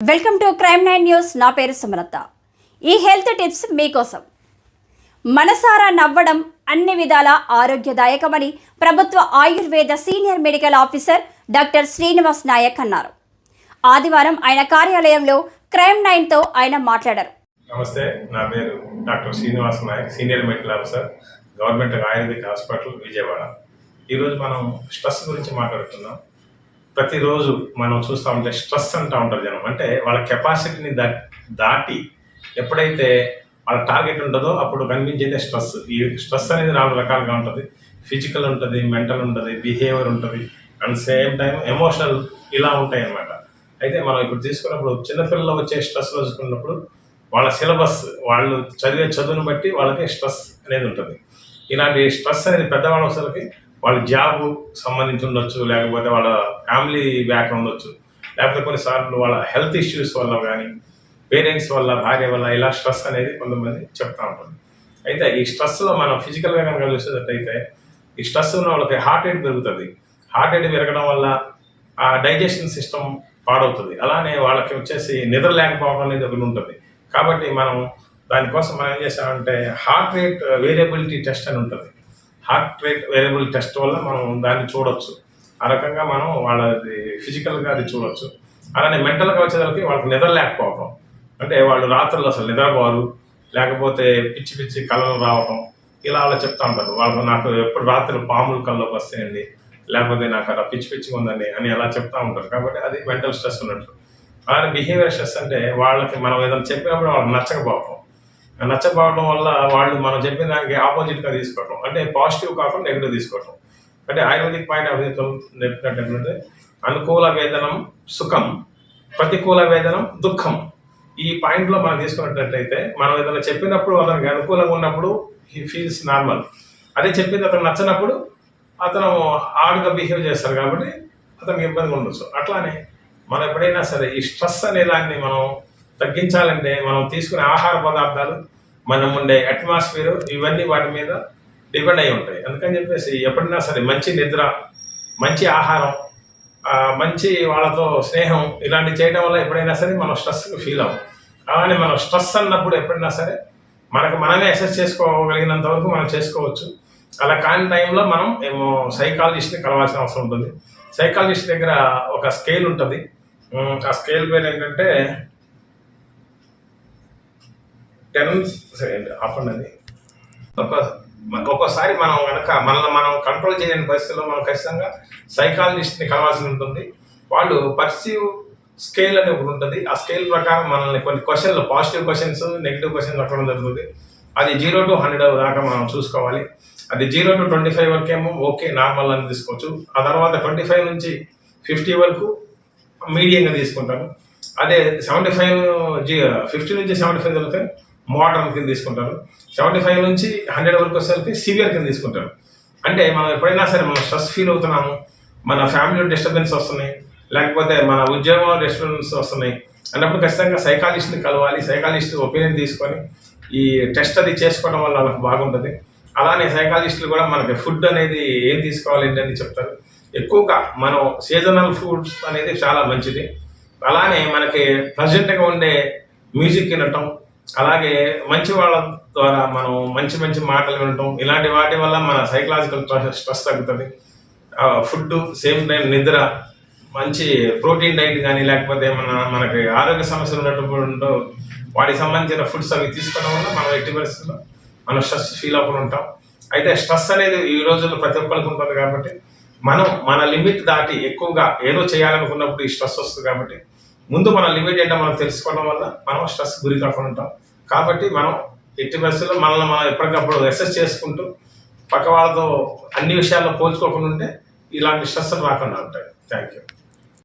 Welcome to crime nine news. నా పేరు సుమలత. ఈ హెల్త్ టిప్స్ మీకోసం. మనసారా నవ్వడం అన్ని విధాల ఆరోగ్యదాయకమని ప్రభుత్వ Ayurveda senior medical officer doctor Srinivas Nayak అన్నారు. ఆదివారం ఆయన కార్యాలయంలో క్రైమ్ నైన్తో ఆయన మాట్లాడారు. నమస్తే నా పేరు doctor Srinivas Nayak senior medical officer government Ayurvedic hospital Vijayawada. ఈరోజు మనం స్ట్రెస్ గురించి మాట్లాడుతున్నాం. ప్రతిరోజు మనం చూస్తూ ఉంటే స్ట్రెస్ అంటూ ఉంటారు జనం. అంటే వాళ్ళ కెపాసిటీని దా దాటి ఎప్పుడైతే వాళ్ళ టార్గెట్ ఉంటుందో అప్పుడు కనిపించేదే స్ట్రెస్. ఈ స్ట్రెస్ అనేది నాలుగు రకాలుగా ఉంటుంది. ఫిజికల్ ఉంటుంది మెంటల్ ఉంటుంది బిహేవియర్ ఉంటుంది అండ్ సేమ్ టైం ఎమోషనల్ ఇలా ఉంటాయి అన్నమాట. అయితే మనం ఇప్పుడు తీసుకున్నప్పుడు చిన్నపిల్లలు వచ్చే స్ట్రెస్ చూసుకున్నప్పుడు వాళ్ళ సిలబస్ వాళ్ళు చదివే చదువును బట్టి వాళ్ళకి స్ట్రెస్ అనేది ఉంటుంది. ఇలాంటి స్ట్రెస్ అనేది పెద్దవాళ్ళ వచ్చరికి వాళ్ళ జాబ్ సంబంధించి ఉండొచ్చు లేకపోతే వాళ్ళ ఫ్యామిలీ బ్యాక్గ్రౌండ్ ఉండొచ్చు. లేకపోతే కొన్నిసార్లు వాళ్ళ హెల్త్ ఇష్యూస్ వల్ల కానీ పేరెంట్స్ వల్ల భార్య వల్ల ఇలా స్ట్రెస్ అనేది కొంతమంది చెప్తా ఉంటుంది అయితే ఈ స్ట్రెస్లో మనం ఫిజికల్గా కనుక చూసేటట్టయితే ఈ స్ట్రెస్ ఉన్న వాళ్ళకి హార్ట్ రేట్ పెరుగుతుంది. హార్ట్ రేట్ పెరగడం వల్ల ఆ డైజెషన్ సిస్టమ్ పాడవుతుంది. అలానే వాళ్ళకి వచ్చేసి నిద్ర లేకపోవడం అనేది ఒకటి ఉంటుంది. కాబట్టి మనం దానికోసం మనం ఏం చేస్తామంటే హార్ట్ రేట్ వేరియబిలిటీ టెస్ట్ అని ఉంటుంది. హార్ట్ రేట్ వేరియబుల్ టెస్ట్ వల్ల మనం దాన్ని చూడొచ్చు. ఆ రకంగా మనం వాళ్ళది ఫిజికల్గా అది చూడొచ్చు. అలానే మెంటల్గా వచ్చేసరికి వాళ్ళకి నిద్ర లేకపోవడం అంటే వాళ్ళు రాత్రులు అసలు నిద్రపోరు. లేకపోతే పిచ్చి పిచ్చి కళలు రావటం. ఇలా అలా చెప్తా ఉంటారు. వాళ్ళు నాకు ఎప్పుడు రాత్రి పాములు కళ్ళలోకి వస్తాయండి. లేకపోతే నాకు అలా పిచ్చి పిచ్చిగా ఉందండి అని అలా చెప్తా ఉంటారు. కాబట్టి అది మెంటల్ స్ట్రెస్ ఉన్నట్టు. అలానే బిహేవియర్ స్ట్రెస్ అంటే వాళ్ళకి మనం ఏదైనా చెప్పినప్పుడు వాళ్ళకి నచ్చకపోవటం. నచ్చకపోవడం వల్ల వాళ్ళు మనం చెప్పిన దానికి ఆపోజిట్గా తీసుకోవటం అంటే పాజిటివ్ కాకుండా నెగిటివ్ తీసుకోవటం. అంటే ఆయుర్వేదిక్ పాయింట్ ఆఫ్ వ్యూ చెప్పినట్టు అనుకూల వేదనం సుఖం ప్రతికూల వేదనం దుఃఖం. ఈ పాయింట్లో మనం తీసుకున్నట్లయితే మనం ఏదైనా చెప్పినప్పుడు అతనికి అనుకూలంగా ఉన్నప్పుడు హీ ఫీల్స్ నార్మల్ అదే చెప్పింది అతను నచ్చినప్పుడు అతను ఆడుగా బిహేవ్ చేస్తారు కాబట్టి అతనికి ఇబ్బందిగా ఉండొచ్చు. అట్లానే మనం ఎప్పుడైనా సరే ఈ స్ట్రెస్ అనే దాన్ని మనం తగ్గించాలంటే మనం తీసుకునే ఆహార పదార్థాలు మనం ఉండే అట్మాస్ఫియర్ ఇవన్నీ వాటి మీద డిపెండ్ అయి ఉంటాయి. అందుకని చెప్పేసి ఎప్పుడైనా సరే మంచి నిద్ర మంచి ఆహారం మంచి వాళ్ళతో స్నేహం ఇలాంటివి చేయడం వల్ల ఎప్పుడైనా సరే మనం స్ట్రెస్కి ఫీల్ అవ్వం. అలానే మనం స్ట్రెస్ అన్నప్పుడు ఎప్పుడైనా సరే మనకు మనమే అసెస్ చేసుకోగలిగినంత వరకు మనం చేసుకోవచ్చు. అలా కాని టైంలో మనం ఏమో సైకాలజిస్ట్ని కలవాల్సిన అవసరం ఉంటుంది. సైకాలజిస్ట్ దగ్గర ఒక స్కేల్ ఉంటుంది. ఆ స్కేల్ పేరు ఏంటంటే టెన్ సెకండ్ ఆపండి ఒక ఒక్కోసారి మనం కనుక మనల్ని మనం కంట్రోల్ చేయని పరిస్థితుల్లో మనం ఖచ్చితంగా సైకాలజిస్ట్ని కలవాల్సి ఉంటుంది. వాళ్ళు పర్సీవ్ స్కేల్ అని ఒకటి ఉంటుంది. ఆ స్కేల్ ప్రకారం మనల్ని కొన్ని క్వశ్చన్లు పాజిటివ్ క్వశ్చన్స్ నెగిటివ్ క్వశ్చన్స్ అక్కడ జరుగుతుంది. అది జీరో టు హండ్రెడ్ దాకా మనం చూసుకోవాలి. అది జీరో టు ట్వంటీ ఫైవ్ వరకు ఏమో ఓకే నార్మల్ అని తీసుకోవచ్చు. ఆ తర్వాత ట్వంటీ ఫైవ్ నుంచి ఫిఫ్టీ వరకు మీడియంగా తీసుకుంటాము. అదే సెవెంటీ ఫైవ్ జీ ఫిఫ్టీ నుంచి సెవెంటీ ఫైవ్ వరకు మోడర్న్ కింద తీసుకుంటారు. సెవెంటీ ఫైవ్ నుంచి హండ్రెడ్ వరకు వచ్చేసరికి సివియర్ కింద తీసుకుంటారు. అంటే మనం ఎప్పుడైనా సరే మనం స్ట్రెస్ ఫీల్ అవుతున్నాము. మన ఫ్యామిలీలో డిస్టర్బెన్స్ వస్తున్నాయి. లేకపోతే మన ఉద్యోగంలో డిస్టర్బెన్స్ వస్తున్నాయి. అన్నప్పుడు ఖచ్చితంగా సైకాలజిస్ట్ని కలవాలి. సైకాలజిస్ట్ ఒపీనియన్ తీసుకొని ఈ టెస్ట్ అది చేసుకోవడం వల్ల మనకు బాగుంటుంది. అలానే సైకాలజిస్టులు కూడా మనకి ఫుడ్ అనేది ఏం తీసుకోవాలి ఏంటని చెప్తారు. ఎక్కువగా మనం సీజనల్ ఫుడ్స్ అనేది చాలా మంచిది. అలానే మనకి ప్రజెంట్గా ఉండే మ్యూజిక్ వినటం అలాగే మంచి వాళ్ళ ద్వారా మనం మంచి మంచి మాటలు వినటం ఇలాంటి వాటి వల్ల మన సైకలాజికల్ స్ట్రెస్ తగ్గుతుంది. ఫుడ్ సేమ్ టైం నిద్ర మంచి ప్రోటీన్ డైట్ కానీ లేకపోతే మన మనకి ఆరోగ్య సమస్యలు ఉన్నటువంటి వాటికి సంబంధించిన ఫుడ్స్ అవి తీసుకోవడం వల్ల మనం ఎట్టి పరిస్థితుల్లో మనం స్ట్రెస్ ఫీల్ అవ్వకుండా ఉంటాం. అయితే స్ట్రెస్ అనేది ఈ రోజుల్లో ప్రతి ఒక్కరికి ఉంటుంది కాబట్టి మనం మన లిమిట్ దాటి ఎక్కువగా ఏదో చేయాలనుకున్నప్పుడు ఈ స్ట్రెస్ వస్తుంది కాబట్టి ముందు మన లిమిట్ ఏంటో మనం తెలుసుకోవడం వల్ల మనం స్ట్రెస్ గురి కాకుండా ఉంటాం. కాబట్టి మనం ఎట్టి పరిస్థితుల్లో మనల్ని మనం ఎప్పటికప్పుడు ఎక్సెస్ చేసుకుంటూ పక్క వాళ్ళతో అన్ని విషయాల్లో పోల్చుకోకుండా ఉంటే ఇలాంటి స్ట్రెస్లు రాకుండా ఉంటాయి. Thank you